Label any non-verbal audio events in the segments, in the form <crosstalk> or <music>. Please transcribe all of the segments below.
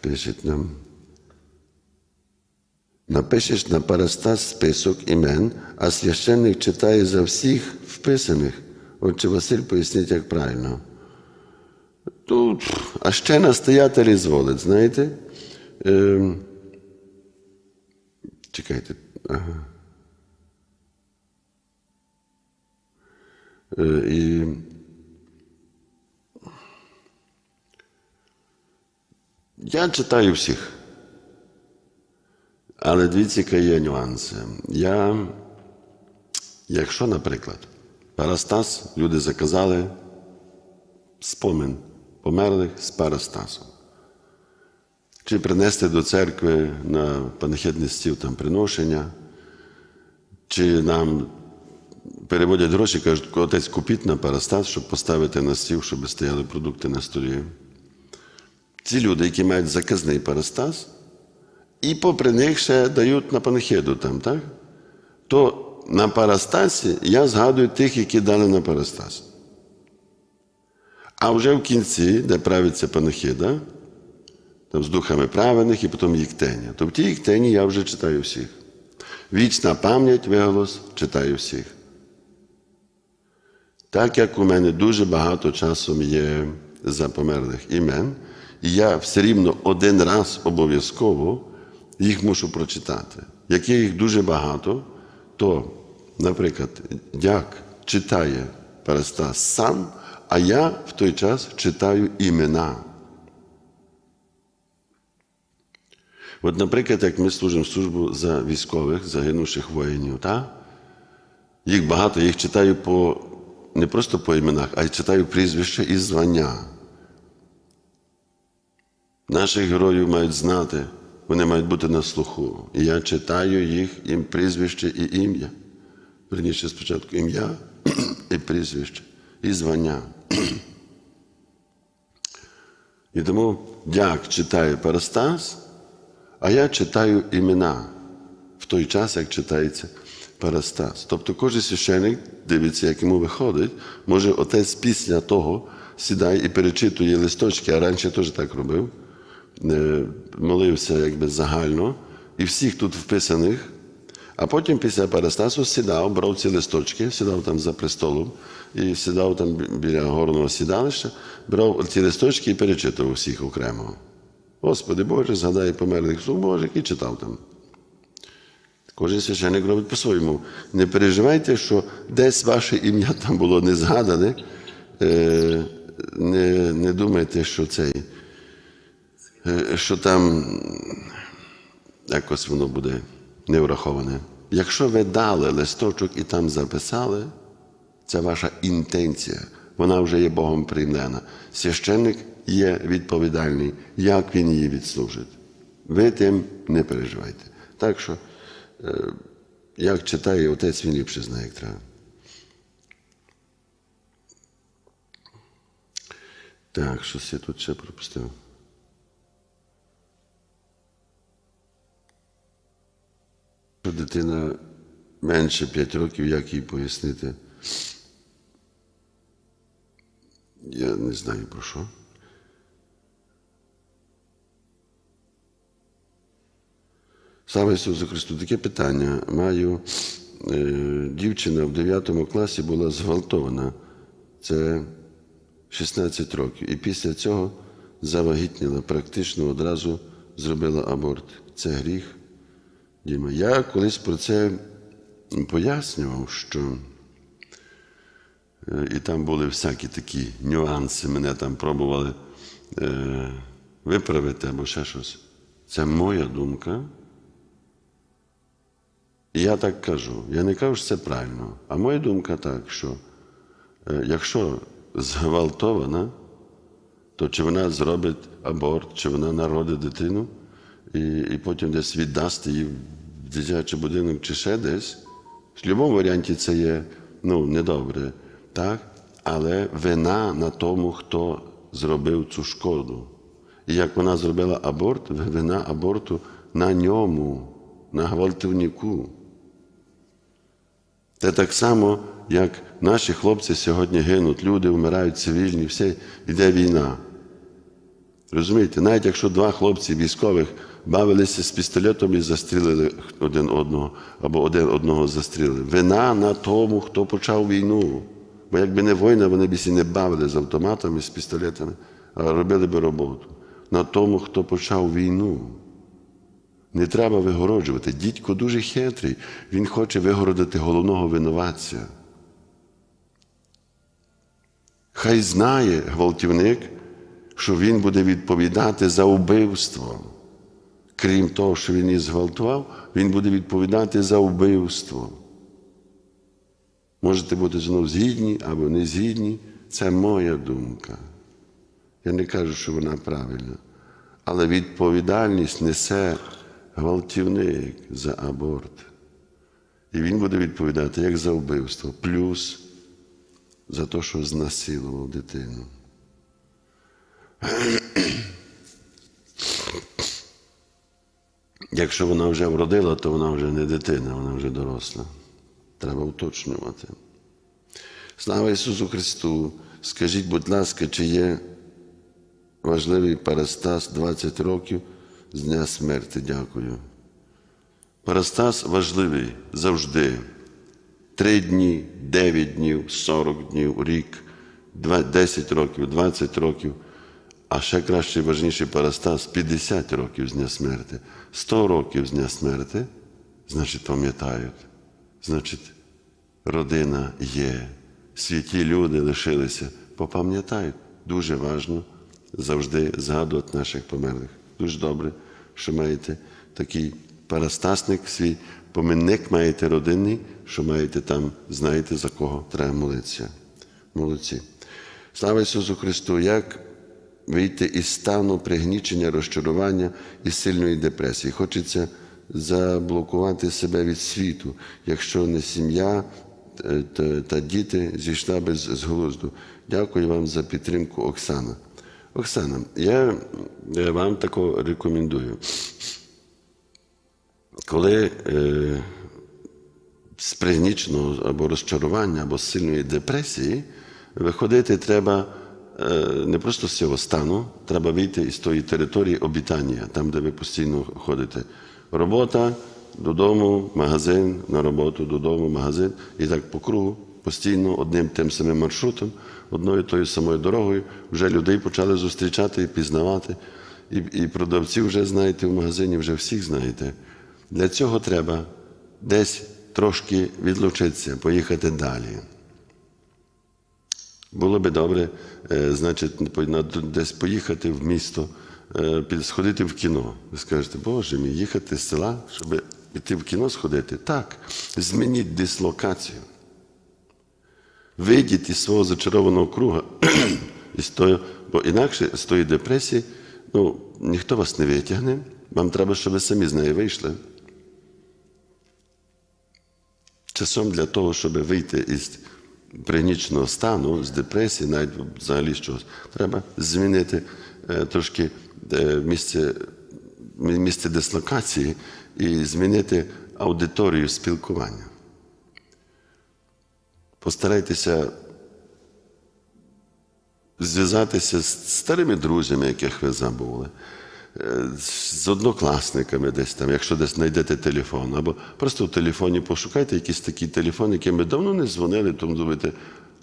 пишуть нам. Напишеш на парастас список імен, а священник читає за всіх вписаних. Отже, Василь поясніть, як правильно. Тут, а ще настоятель зволить, знаєте? Ем, чекайте. Ага. Е, і я читаю всіх. Але дивіться, які є нюанси. Я, якщо, наприклад, Парастас, люди заказали спомин померлих з Парастасом. Чи принести до церкви на панахідний стіл там приношення, чи нам переводять гроші, кажуть, отець купіть на Парастас, щоб поставити на стіл, щоб стояли продукти на столі. Ці люди, які мають заказний Парастас, і попри них ще дають на панахиду там, так? То на Парастасі я згадую тих, які дали на Парастас. А вже в кінці, де правиться панахида, там з духами праведних і потім їктення. То в тій їктені я вже читаю всіх. Вічна пам'ять виголос читаю всіх. Так як у мене дуже багато часу є за померлих імен, я все рівно один раз обов'язково їх мушу прочитати. Як є їх дуже багато, то, наприклад, дяк читає Парастас сам, а я в той час читаю імена. От, наприклад, як ми служимо службу за військових, загинувших воїнів, та? їх багато, я їх читаю по, не просто по іменах, а й читаю прізвища і звання. Наших героїв мають знати, вони мають бути на слуху. І я читаю їх їм прізвище і ім'я. Верніше спочатку ім'я <clears throat> і прізвище, і звання. <clears throat> І тому дяк читає Парастас, а я читаю імена в той час, як читається Парастас. Тобто кожен священик дивиться, як йому виходить, може отець після того сідає і перечитує листочки, а раніше теж так робив, молився якби загально, і всіх тут вписаних. А потім після Парастасу сідав, брав ці листочки, сідав там за престолом і сідав там біля горного сідалища, брав ці листочки і перечитував всіх окремо. Господи Боже, згадай померлих Божих і читав там. Кожен священник робить по-своєму. Не переживайте, що десь ваше ім'я там було не згадане. Е, Не, не думайте, що цей, е, що там якось воно буде не враховане. Якщо ви дали листочок і там записали, це ваша інтенція. Вона вже є Богом приймлена. Священник є відповідальний, як він її відслужить. Ви тим не переживайте. Так що, е, як читає отець, він ліпше знає, як треба. Так, щось я тут ще пропустив. Якщо дитина менше 5 років, як їй пояснити? Я не знаю про що. Слава Ісусу Христу, таке питання. Маю е, дівчина в 9 класі була зґвалтована. Це 16 років. І після цього завагітніла, практично одразу зробила аборт. Це гріх. Діма, я колись про це пояснював, що е, і там були всякі такі нюанси, мене там пробували е, виправити або ще щось. Це моя думка. І я так кажу. Я не кажу, що це правильно. А моя думка так, що е, якщо зґвалтована, то чи вона зробить аборт, чи вона народить дитину, і і потім десь віддасть її дитячий будинок чи ще десь. В будь-якому варіанті це є ну, недобре, так? але вина на тому, хто зробив цю шкоду. І як вона зробила аборт, вина аборту на ньому, на гвалтівнику. Це так само, як наші хлопці сьогодні гинуть, люди вмирають цивільні, все, йде війна. Розумієте, навіть якщо два хлопці військових бавилися з пістолетом і застрілили один одного, або один одного застрілили. Вина на тому, хто почав війну. Бо якби не війна, вони б і не бавили з автоматами, з пістолетами, а робили б роботу. На тому, хто почав війну. Не треба вигороджувати. Дідько дуже хитрий. Він хоче вигородити головного винуватця. Хай знає гвалтівник, що він буде відповідати за вбивство. Крім того, що він її зґвалтував, він буде відповідати за вбивство. Можете бути знову згідні або не згідні. Це моя думка. Я не кажу, що вона правильна. Але відповідальність несе гвалтівник за аборт. І він буде відповідати як за вбивство, плюс за те, що знасилував дитину. Якщо вона вже вродила, то вона вже не дитина, вона вже доросла. Треба уточнювати. Слава Ісусу Христу! Скажіть, будь ласка, чи є важливий Парастас 20 років з Дня смерти? Дякую. Парастас важливий завжди. Три дні, 9 днів, 40 днів, рік, два- 10 років, 20 років, а ще краще і важніший Парастас 50 років з Дня смерти, 100 років з Дня смерти, значить, пам'ятають, значить, родина є, святі люди лишилися, попам'ятають. Дуже важливо завжди згадувати наших померлих. Дуже добре, що маєте такий парастасник свій, поминник маєте родинний, що маєте там, знаєте, за кого треба молитися. Молодці. Слава Ісусу Христу! Як вийти із стану пригнічення, розчарування і сильної депресії? Хочеться заблокувати себе від світу, якщо не сім'я е, та, діти зійшла без з глузду. Дякую вам за підтримку, Оксана. Оксана, я е, вам тако рекомендую. Коли е, з пригніченого або розчарування, або з сильної депресії, виходити треба не просто з цього стану, треба вийти із тої території обітання, там, де ви постійно ходите. Робота, додому, магазин, на роботу, додому, магазин. І так по кругу, постійно одним тим самим маршрутом, одною тою самою дорогою, вже людей почали зустрічати і пізнавати. І, і продавців вже знаєте в магазині, вже всіх знаєте. Для цього треба десь трошки відлучитися, поїхати далі. Було би добре, е, значить, десь поїхати в місто, е, сходити в кіно. Ви скажете, Боже мій, їхати з села, щоб піти в кіно сходити. Так, змініть дислокацію. Вийдіть із свого зачарованого круга, <clears throat> із тої, бо інакше з тої депресії ну, ніхто вас не витягне. Вам треба, щоб ви самі з неї вийшли. Часом для того, щоб вийти із пригніченого стану, з депресії, навіть взагалі чогось, треба змінити е, трошки е, місце, місце дислокації і змінити аудиторію спілкування. Постарайтеся зв'язатися з старими друзями, яких ви забули, з однокласниками десь там, якщо десь знайдете телефон, або просто в телефоні пошукайте якийсь такий телефон, яким ви давно не дзвонили, тому думаєте,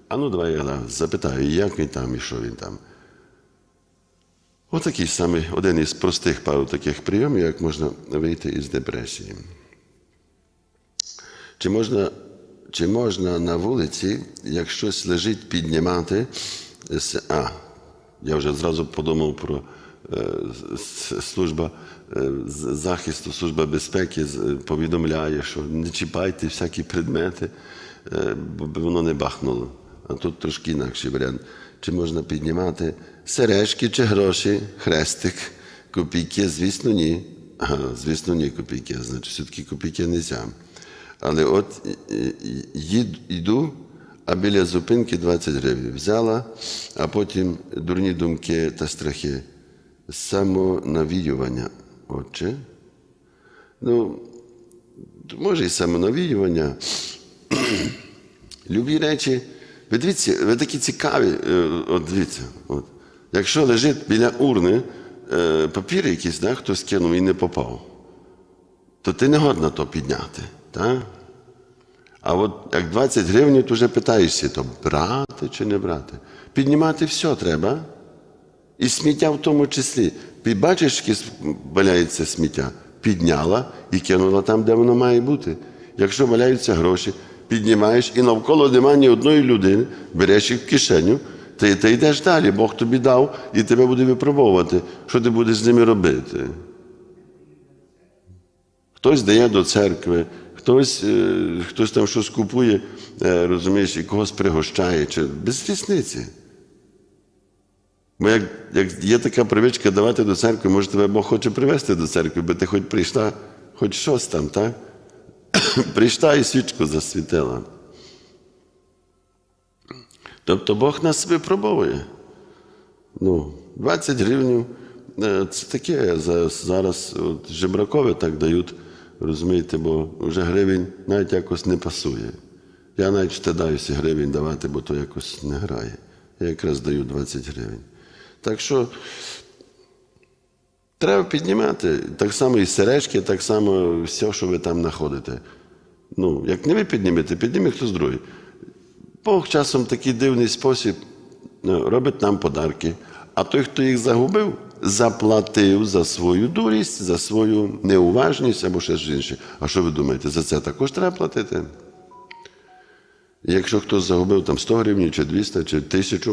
а ну давай я запитаю, як він там і що він там. Отакий самий один із простих пару таких прийомів, як можна вийти із депресії. Чи можна, чи можна на вулиці, як щось лежить, піднімати? А, я вже зразу подумав про служба е, захисту, служба безпеки повідомляє, що не чіпайте всякі предмети, е, бо воно не бахнуло. А тут трошки інакший варіант. Чи можна піднімати сережки чи гроші, хрестик, копійки? Звісно, ні. Ага, звісно, ні, копійки. Значить, все-таки копійки не можна. Але от е, е, йду, а біля зупинки 20 гривень. Взяла, а потім дурні думки та страхи. Самонавіювання. Отче. Ну, може і самонавіювання. <clears throat> Любі речі. Ви дивіться, ви такі цікаві. е, От дивіться. От. Якщо лежить біля урни е, папір якийсь, да, хтось кинув і не попав, то ти не годна то підняти. Так? А от як 20 гривень, то вже питаєшся, то брати чи не брати. Піднімати все треба. І сміття в тому числі. Бачиш, яке валяється сміття, підняла і кинула там, де воно має бути. Якщо валяються гроші, піднімаєш і навколо немає ні одної людини, береш їх в кишеню, ти, ти йдеш далі, Бог тобі дав і тебе буде випробовувати, що ти будеш з ними робити. Хтось дає до церкви, хтось, е, хтось там щось купує, е, розумієш, і когось пригощає, чи без різниці. Бо як, як є така привичка давати до церкви, може тебе Бог хоче привезти до церкви, бо ти хоч прийшла, хоч щось там, так? <coughs> прийшла і свічку засвітила. Тобто Бог нас випробовує. Ну, 20 гривень це таке зараз от, жебракові так дають, розумієте, бо вже гривень навіть якось не пасує. Я навіть стидаюся гривень давати, бо то якось не грає. Я якраз даю 20 гривень. Так що треба піднімати. Так само і сережки, так само все, що ви там знаходите. Ну, як не ви піднімете, підніме хтось другий. Бог часом такий дивний спосіб ну, робить нам подарки. А той, хто їх загубив, заплатив за свою дурість, за свою неуважність або щось інше. А що ви думаєте, за це також треба платити? Якщо хтось загубив там 100 гривень, чи 200, чи 1000,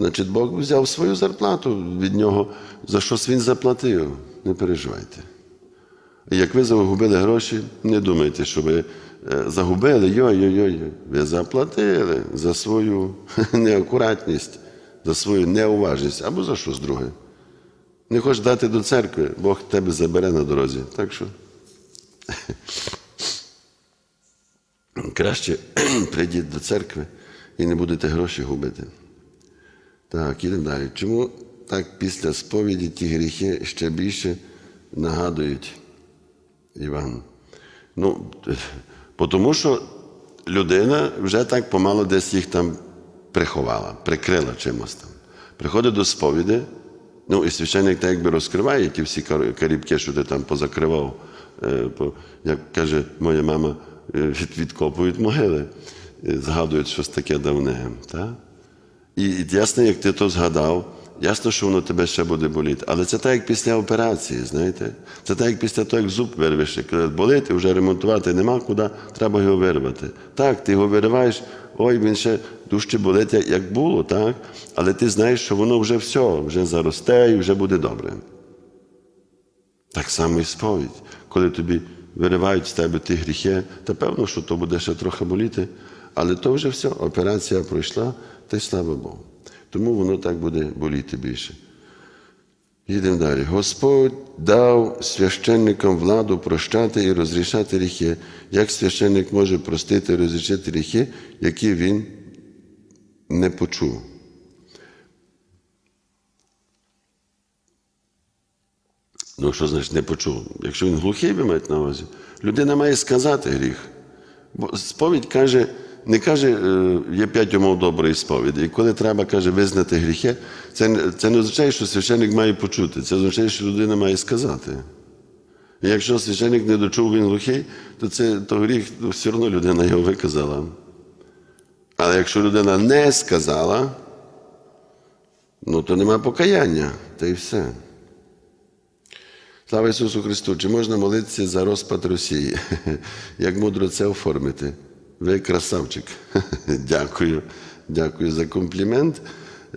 значить Бог взяв свою зарплату від нього, за щось він заплатив. Не переживайте. Як ви загубили гроші, не думайте, що ви е, загубили, йой-йой-йой. Ви заплатили за свою <laughs> неакуратність, за свою неуважність або за щось друге. Не хочеш дати до церкви, Бог тебе забере на дорозі. Так що <laughs> краще <clears throat> прийдіть до церкви і не будете гроші губити. Так, ідемо далі. Чому так після сповіді ті гріхи ще більше нагадують Іван? Ну, тому що людина вже так помало десь їх там приховала, прикрила чимось там. Приходить до сповіді, ну і священник так якби розкриває ті всі карібки, що ти там позакривав. Е, Як каже моя мама, е, відкопують могили, е, згадують щось таке давне. Так? І ясно, як ти то згадав, ясно, що воно тебе ще буде боліти. Але це так, як після операції, знаєте? Це так, як після того, як зуб вирвеш, коли болити, вже ремонтувати нема куди, треба його вирвати. Так, ти його вириваєш, ой, він ще дужче болить, як було, так? Але ти знаєш, що воно вже все, вже заросте і вже буде добре. Так само і сповідь. Коли тобі виривають з тебе ті гріхи, то певно, що то буде ще трохи боліти, але то вже все, операція пройшла, та й слава Богу. Тому воно так буде боліти більше. Їдемо далі. Господь дав священникам владу прощати і розрішати гріхи. Як священник може простити і розрішити гріхи, які він не почув? Ну, що значить не почув? Якщо він глухий, ви маєте на увазі, людина має сказати гріх. Бо сповідь каже, не каже, е, є п'ять умов доброї сповіді. І коли треба, каже, визнати гріхи, це, це не означає, що священник має почути. Це означає, що людина має сказати. І якщо священник не дочув, він глухий, то це то гріх, ну, все одно людина його виказала. Але якщо людина не сказала, ну то нема покаяння, та й все. Слава Ісусу Христу! Чи можна молитися за розпад Росії? <laughs> Як мудро це оформити? Ви красавчик. <laughs> Дякую. Дякую за комплімент.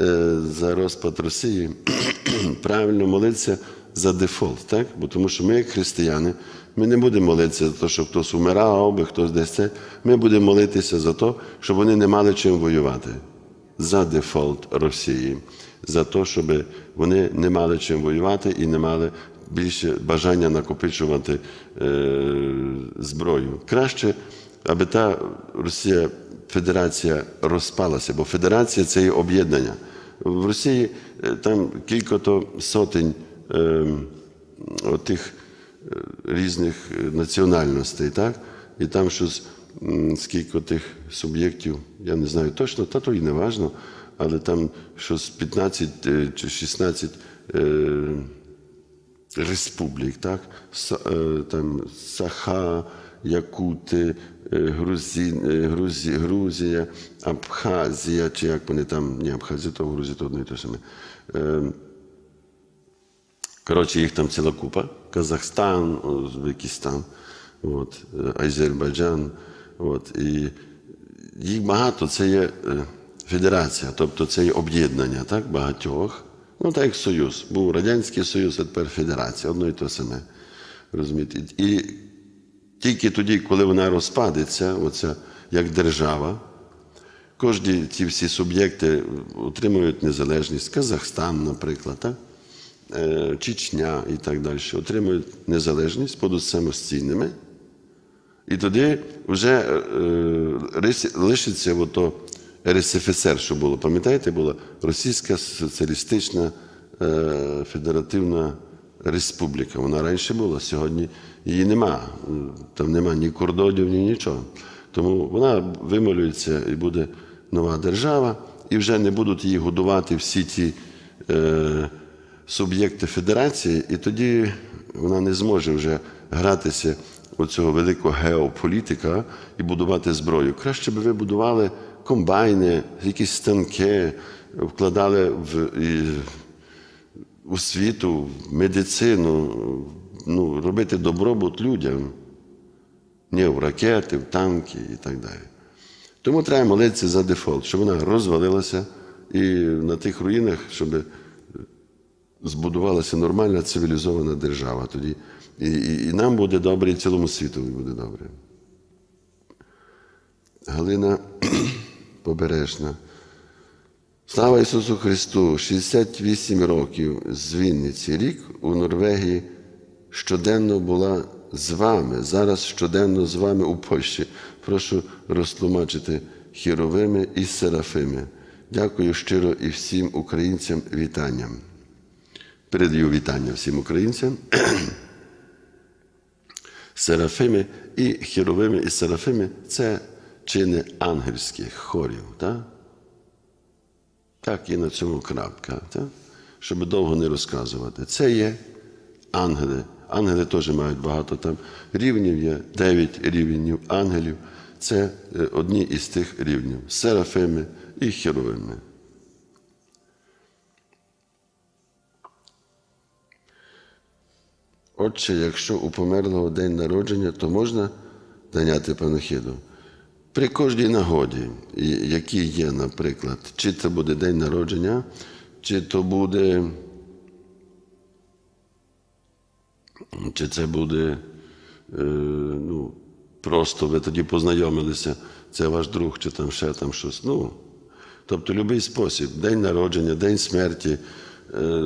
Е, За розпад Росії. <clears throat> Правильно молитися за дефолт, так? Бо тому що ми, як християни, ми не будемо молитися за те, щоб хтось умирав, або хтось десь це. Ми будемо молитися за те, щоб вони не мали чим воювати. За дефолт Росії, за те, щоб вони не мали чим воювати і не мали більше бажання накопичувати е, зброю. Краще, аби та Росія, Федерація розпалася, бо Федерація це є об'єднання. В Росії е, там кілька сотень е, отих різних національностей, так? І там щось скільки тих суб'єктів, я не знаю точно, та то і не важно, але там щось 15 е, чи 16 е, республік, так? Са- е, там Саха, Якути, Грузі, е, Грузі, Грузія, Абхазія, чи як вони там, ні, Абхазія, то Грузія, то одне і те саме. Е, Коротше, їх там ціла купа. Казахстан, Узбекистан, от, е, Азербайджан. От, і їх багато, це є е, федерація, тобто це є об'єднання так, багатьох. Ну, так як Союз. Був Радянський Союз, а тепер Федерація, одно і те саме. Розумієте? І тільки тоді, коли вона розпадеться, оця як держава, кожні ці всі суб'єкти отримують незалежність. Казахстан, наприклад, так? Е, Чечня і так далі, отримують незалежність, будуть самостійними. І тоді вже е, лишиться ото РСФСР, що було. Пам'ятаєте, була Російська Соціалістична е, Федеративна Республіка. Вона раніше була, сьогодні її нема. Там нема ні кордонів, ні нічого. Тому вона вимолюється і буде нова держава, і вже не будуть її годувати всі ті. Е, суб'єкти федерації, і тоді вона не зможе вже гратися у цього великого геополітика і будувати зброю. Краще би ви будували комбайни, якісь станки, вкладали в і, освіту, медицину, ну, робити добробут людям, не в ракети, в танки і так далі. Тому треба молитися за дефолт, щоб вона розвалилася і на тих руїнах, щоб збудувалася нормальна цивілізована держава. Тоді і, і, і нам буде добре, і цілому світу буде добре. Галина <clears throat> Побережна. Слава Ісусу Христу! 68 років з Вінниці. Рік у Норвегії щоденно була з вами. Зараз щоденно з вами у Польщі. Прошу розтлумачити хіровими і серафими. Дякую щиро і всім українцям вітанням. Передаю вітання всім українцям. <clears throat> Серафими і хіровими і серафими це чини ангельських хорів. Так, так і на цьому крапка, так? щоб довго не розказувати. Це є ангели. Ангели теж мають багато там рівнів, є дев'ять рівнів ангелів. Це е, одні із тих рівнів серафими і хіровими. Отже, якщо у померлого день народження, то можна наняти панахиду. При кожній нагоді, які є, наприклад, чи це буде день народження, чи то буде, чи це буде, е, ну, просто ви тоді познайомилися, це ваш друг, чи там ще там щось. Ну, тобто будь-який спосіб, день народження, день смерті, е,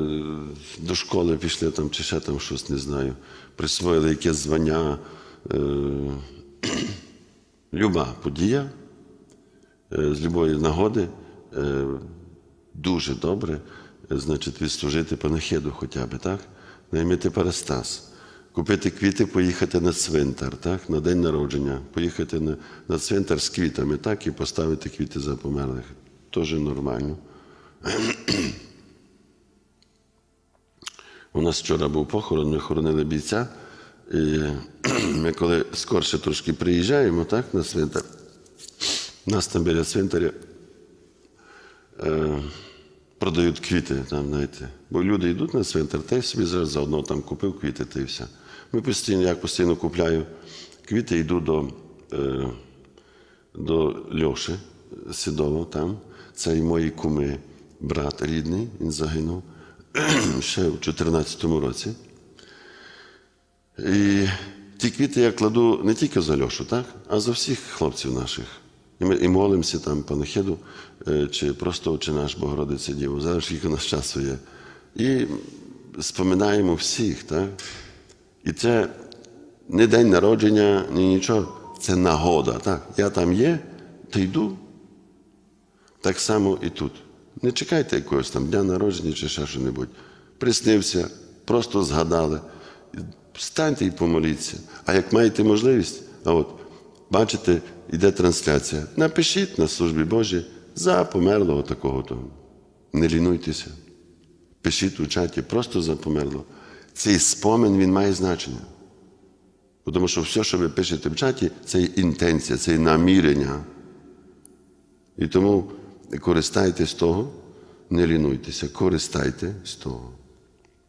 до школи пішли там, чи ще там щось, не знаю, присвоїли якесь звання. Е, люба подія е, з любої нагоди е, дуже добре, е, значить, відслужити панахиду хоча б, так? Наймити парастас, купити квіти, поїхати на цвинтар, так? на день народження, поїхати на, на цвинтар з квітами, так, і поставити квіти за померлих. Теж нормально. <clears throat> У нас вчора був похорон, ми хоронили бійця. <clears throat> Ми коли скорше трошки приїжджаємо так, на цвинтар, у нас там біля цвинтаря е, продають квіти, там, знаєте. Бо люди йдуть на цвинтар, та й собі зараз заодно там купив квіти та й все. Ми постійно, я постійно купляю квіти, йду до, е, до Льоші Сідова там. Це і мої куми, брат рідний, він загинув <clears throat> ще в 2014 році. І ті квіти я кладу не тільки за Льошу, так? а за всіх хлопців наших. І ми і молимося там панахиду, е, чи просто «Отче наш Богородице Діво, зараз скільки у нас часу є. І споминаємо всіх, так? І це не день народження, ні нічого, це нагода. Так? Я там є, то йду. Так само і тут. Не чекайте якогось там дня народження чи ще що-небудь. Приснився, просто згадали. Встаньте і помоліться. А як маєте можливість, а от бачите, йде трансляція. Напишіть на службі Божій за померлого такого то. Не лінуйтеся. Пишіть у чаті просто за померлого. Цей спомин він має значення. Тому що все, що ви пишете в чаті, це інтенція, це намірення. І тому користайтесь того, не лінуйтеся, користайте з того.